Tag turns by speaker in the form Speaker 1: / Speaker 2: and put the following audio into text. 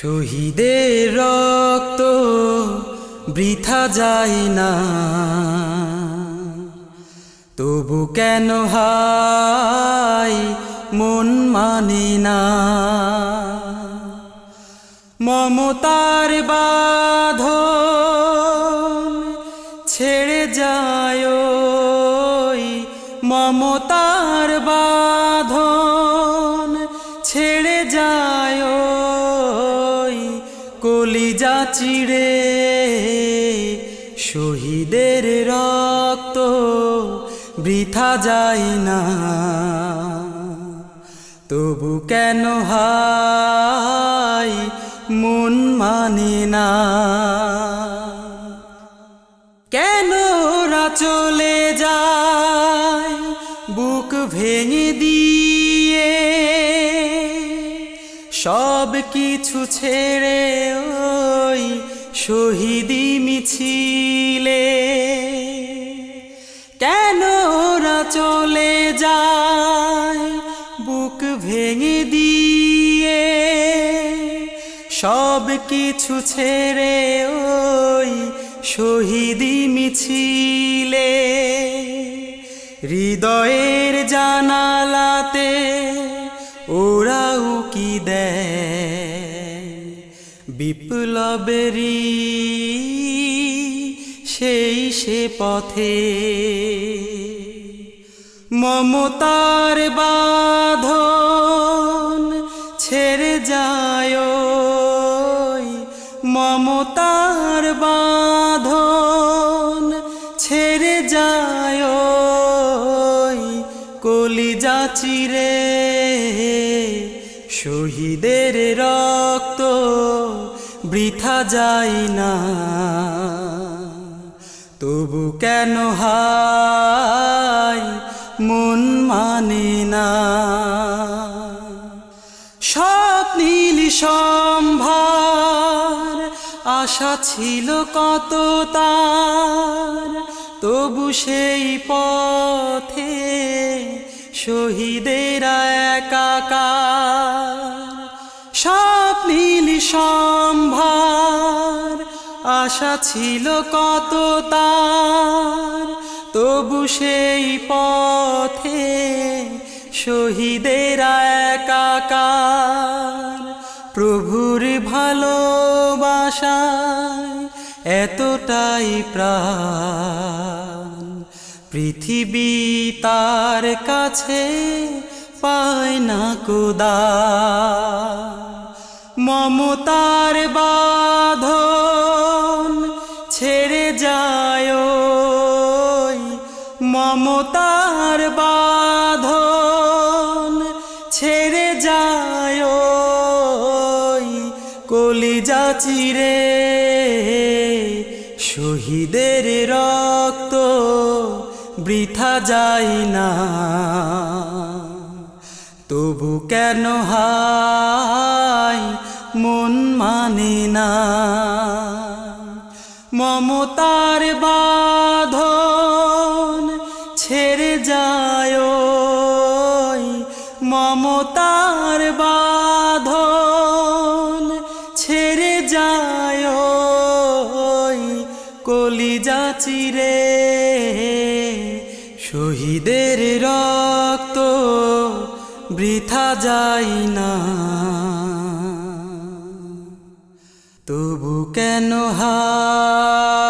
Speaker 1: শহীদের রক্ত বৃথা যায় না। তবু কেন হাই মন মানে না? মমতার বাঁধ ছেড়ে যায় মমতার বাঁধন। চিড়ে শহীদের রক্ত বৃথা যায় না। তবু কেন হাই মন মানে না? কেন ওরা চলে সব কিছু ছেড়ে ওই শহীদি মিছিলে। কেন ওরা চলে যায় বুক ভেঙে দিয়ে? সব কিছু ছেড়ে ওই শহীদি মিছিলে। হৃদয়ের জানালাতে বিপ্লবেরই সেই সে পথে। মমতার বাঁধন ছেড়ে যায় মমতার বাঁধন ছেড়ে যায় ওই। কলিজা চিরে শহীদের রক্ত বৃথা যাই না। তবু কেন হাই মন মানে না? স্বপ্নীল সম্ভার, আশা ছিল কত তার। তবু সেই পথে শহীদেরা একাকার। স্বপ্নীল সম্ভার আশা ছিল কত তার, তবু সেই পথে শহীদেরা একাকার। প্রভুর ভালোবাসায় এতটাই প্রাণ, পৃথিবী তার কাছে পায় না কোদা মমতার বাঁধন মমতার বাঁধন ছেড়ে যায় কলিজা চিরে। শহীদের রক্ত বৃথা যায় না। তবু কেন হাই মন মানে না? মমতার বাঁধন মমতার বাঁধন ছেড়ে যায় কলিজা চিরে। শহীদের রক্ত বৃথা যায় না। তবু কেন হাই